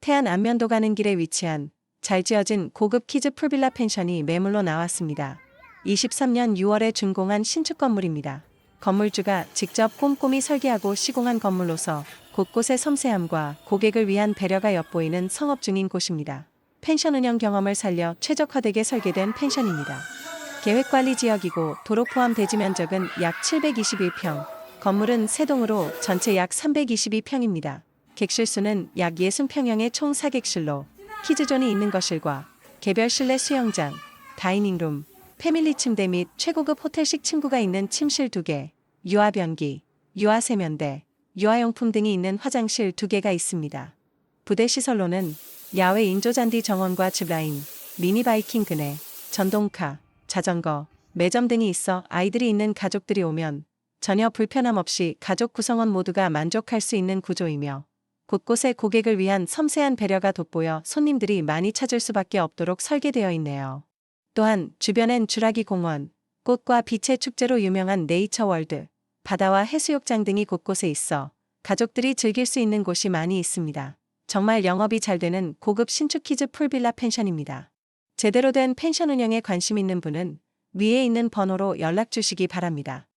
태안 안면도 가는 길에 위치한 잘 지어진 고급 키즈 풀빌라 펜션이 매물로 나왔습니다. 23년 6월에 준공한 신축 건물입니다. 건물주가 직접 꼼꼼히 설계하고 시공한 건물로서 곳곳의 섬세함과 고객을 위한 배려가 엿보이는 성업 중인 곳입니다. 펜션 운영 경험을 살려 최적화되게 설계된 펜션입니다. 계획관리 지역이고 도로 포함 대지 면적은 약 721평, 건물은 세동으로 전체 약 322평입니다. 객실 수는 약 60평형의 총 4객실로 키즈존이 있는 거실과 개별 실내 수영장, 다이닝룸, 패밀리 침대 및 최고급 호텔식 침구가 있는 침실 2개, 유아 변기, 유아 세면대, 유아용품 등이 있는 화장실 2개가 있습니다. 부대 시설로는 야외 인조잔디 정원과 짚라인, 미니 바이킹 그네, 전동카, 자전거, 매점 등이 있어 아이들이 있는 가족들이 오면 전혀 불편함 없이 가족 구성원 모두가 만족할 수 있는 구조이며 곳곳에 고객을 위한 섬세한 배려가 돋보여 손님들이 많이 찾을 수밖에 없도록 설계되어 있네요. 또한 주변엔 주라기 공원, 꽃과 빛의 축제로 유명한 네이처 월드, 바다와 해수욕장 등이 곳곳에 있어 가족들이 즐길 수 있는 곳이 많이 있습니다. 정말 영업이 잘 되는 고급 신축 키즈 풀빌라 펜션입니다. 제대로 된 펜션 운영에 관심 있는 분은 위에 있는 번호로 연락 주시기 바랍니다.